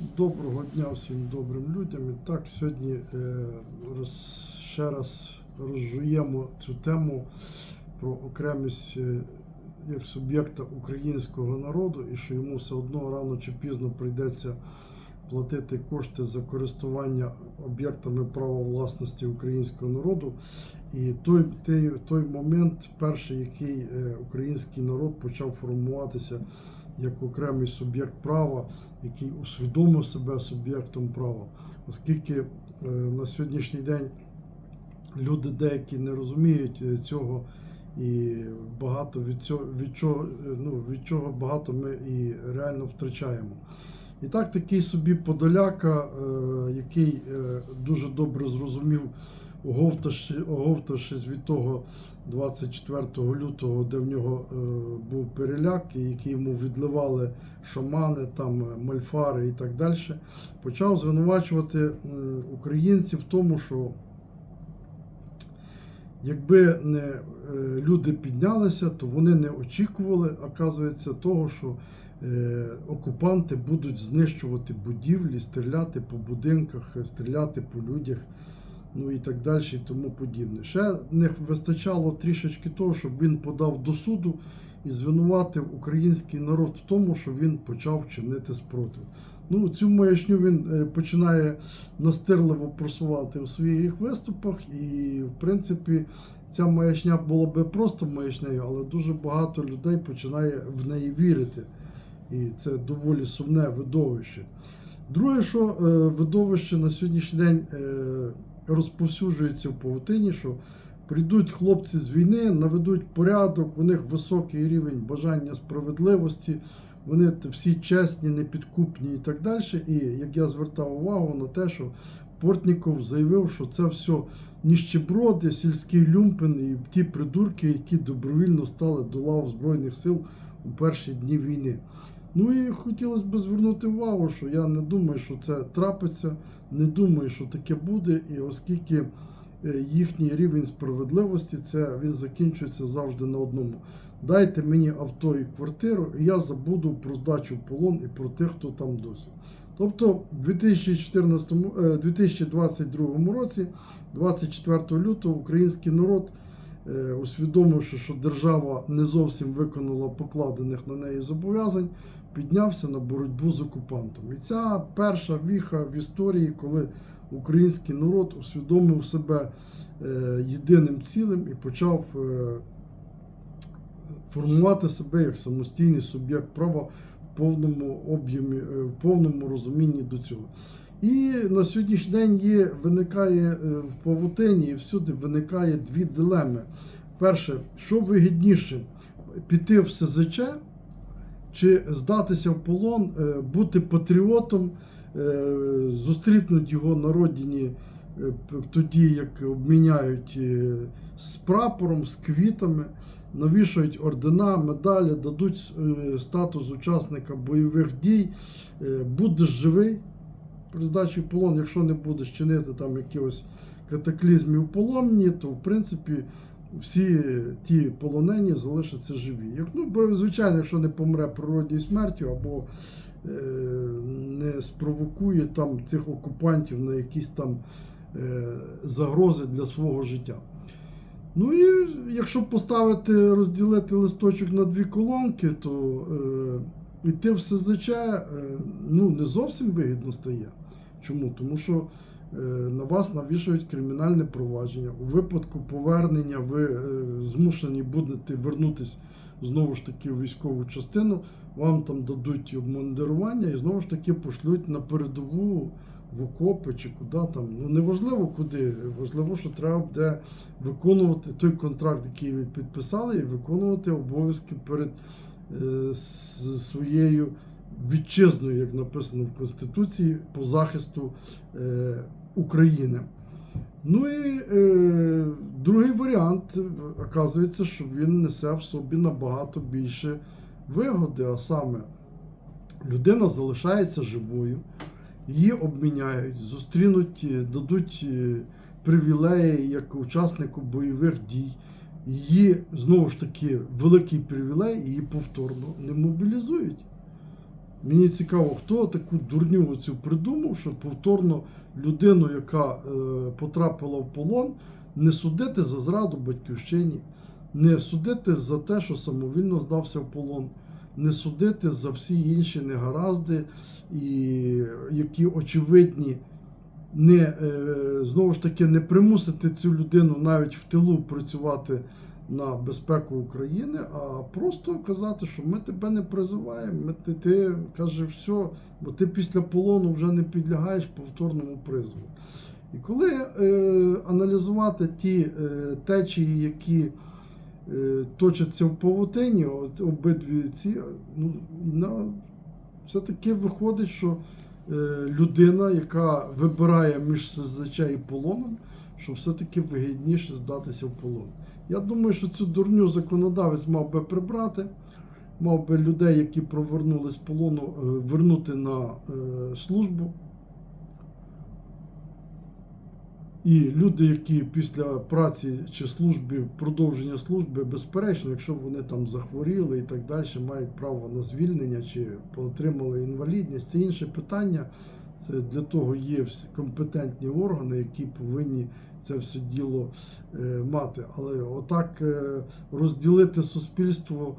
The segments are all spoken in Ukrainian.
Доброго дня всім добрим людям. І так, сьогодні е, роз, ще раз розжуємо цю тему про окремість е, як суб'єкта українського народу і що йому все одно рано чи пізно прийдеться платити кошти за користування об'єктами права власності українського народу. І той, той, той момент, перший, який е, український народ почав формуватися як окремий суб'єкт права, який усвідомив себе суб'єктом права, оскільки е, на сьогоднішній день люди деякі не розуміють е, цього, і багато від цього від чого, е, ну, від чого багато ми і реально втрачаємо. І так, такий собі Подоляка, який дуже добре зрозумів, оговтавшись від того 24 лютого, де в нього е, був переляк, і який йому відливали шамани, там е, мальфари і так далі, почав звинувачувати українців в тому, що якби не е, люди піднялися, то вони не очікували, оказується, того, що окупанти будуть знищувати будівлі, стріляти по будинках, стріляти по людях, ну і так далі, і тому подібне. Ще не вистачало трішечки того, щоб він подав до суду і звинуватив український народ в тому, що він почав чинити спротив. Ну, цю маячню він е, починає настирливо просувати у своїх виступах, і, в принципі, ця маячня була би просто маячнею, але дуже багато людей починає в неї вірити. І це доволі сумне видовище. Друге, що е, видовище на сьогоднішній день е, розповсюджується в павутині, що прийдуть хлопці з війни, наведуть порядок, у них високий рівень бажання справедливості, вони всі чесні, непідкупні і так далі. І як я звертав увагу на те, що Портніков заявив, що це все ніщеброди, сільський люмпен і ті придурки, які добровільно стали до лав Збройних сил у перші дні війни. Ну і хотілося б звернути увагу, що я не думаю, що це трапиться, не думаю, що таке буде, і оскільки е, їхній рівень справедливості, це він закінчується завжди на одному. Дайте мені авто і квартиру, і я забуду про здачу полон і про тих, хто там досі. Тобто в 2014, е, 2022 році, 24 лютого, український народ, е, усвідомивши, що держава не зовсім виконала покладених на неї зобов'язань, піднявся на боротьбу з окупантом. І ця перша віха в історії, коли український народ усвідомив себе е, єдиним цілим і почав е, формувати себе як самостійний суб'єкт права в повному об'ємі, е, в повному розумінні до цього. І на сьогоднішній день є, виникає в павутині і всюди виникає дві дилеми. Перше, що вигідніше піти в СЗЧ чи здатися в полон, е, бути патріотом, е, зустрітнуть його на родині е, тоді, як обміняють з прапором, з квітами, навішають ордена, медалі, дадуть статус учасника бойових дій, будеш живий при здачі в полон, якщо не будеш чинити там якихось катаклізмів у полоні, то в принципі всі ті полонені залишаться живі. Як, ну, звичайно, якщо не помре природньою смертю або е, не спровокує там цих окупантів на якісь там е, загрози для свого життя. Ну і якщо поставити, розділити листочок на дві колонки, то е, йти в СЗЧ е, ну, не зовсім вигідно стає. Чому? Тому що на вас навішують кримінальне провадження. У випадку повернення ви е, змушені будете вернутися знову ж таки в військову частину, вам там дадуть обмундирування і знову ж таки пошлють на передову в окопи чи куди там. Ну неважливо куди. Важливо, що треба буде виконувати той контракт, який ви підписали, і виконувати обов'язки перед е, своєю вітчизною, як написано в Конституції, по захисту е, України. Ну і е, другий варіант, е, оказується, що він несе в собі набагато більше вигоди, а саме людина залишається живою, її обміняють, зустрінуть, е, дадуть е, привілеї як учаснику бойових дій. Її знову ж таки великий привілей, її повторно не мобілізують. Мені цікаво, хто таку дурню оцю придумав, що повторно людину, яка е, потрапила в полон, не судити за зраду батьківщині, не судити за те, що самовільно здався в полон, не судити за всі інші негаразди, і які очевидні, не, е, знову ж таки, не примусити цю людину навіть в тилу працювати на безпеку України, а просто казати, що ми тебе не призиваємо, ми, ти, ти каже, все, бо ти після полону вже не підлягаєш повторному призову. І коли е, аналізувати ті е, течії, які е, точаться в павутині, от, обидві ці, ну, на, все-таки виходить, що е, людина, яка вибирає між СЗЧ і полоном, що все-таки вигідніше здатися в полон. Я думаю, що цю дурню законодавець мав би прибрати, мав би людей, які провернули з полону, е, вернути на е, службу. І люди, які після праці чи служби, продовження служби, безперечно, якщо вони там захворіли і так далі, мають право на звільнення чи отримали інвалідність, це інше питання. Це для того є компетентні органи, які повинні це все діло е, мати. Але отак е, розділити суспільство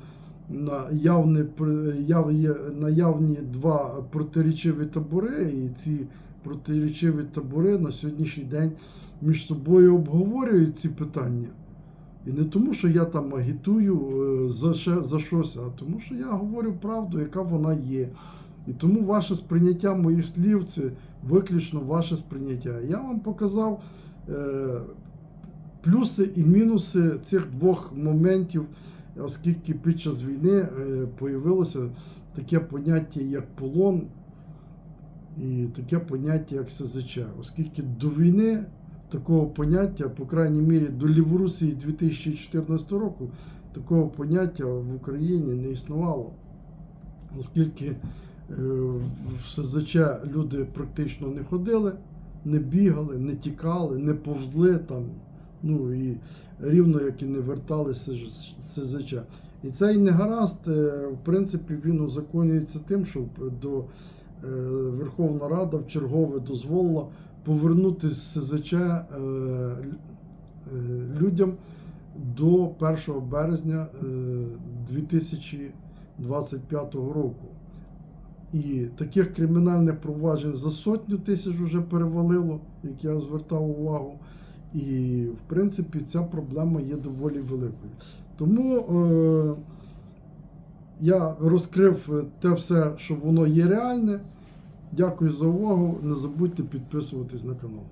на при- на явні два протирічиві табори, і ці протирічиві табори на сьогоднішній день між собою обговорюють ці питання. І не тому, що я там агітую е, за, за щось, а тому, що я говорю правду, яка вона є. І тому ваше сприйняття моїх слів це виключно ваше сприйняття. Я вам показав е, плюси і мінуси цих двох моментів, оскільки під час війни е, появилося таке поняття, як полон, і таке поняття, як СЗЧ. Оскільки до війни такого поняття, по крайній мірі до Ліворусії 2014 року, такого поняття в Україні не існувало. Оскільки в СЗЧ люди практично не ходили, не бігали, не тікали, не повзли там, ну і рівно як і не верталися з СЗЧ. І цей негаразд, е, в принципі, він узаконюється тим, що до е, Верховна Рада в чергове дозволила повернути з СЗЧ е, лю- е, людям до 1 березня е, 2025 року. І таких кримінальних проваджень за сотню тисяч вже перевалило, як я звертав увагу. І, в принципі, ця проблема є доволі великою. Тому е, я розкрив те все, що воно є реальне. Дякую за увагу. Не забудьте підписуватись на канал.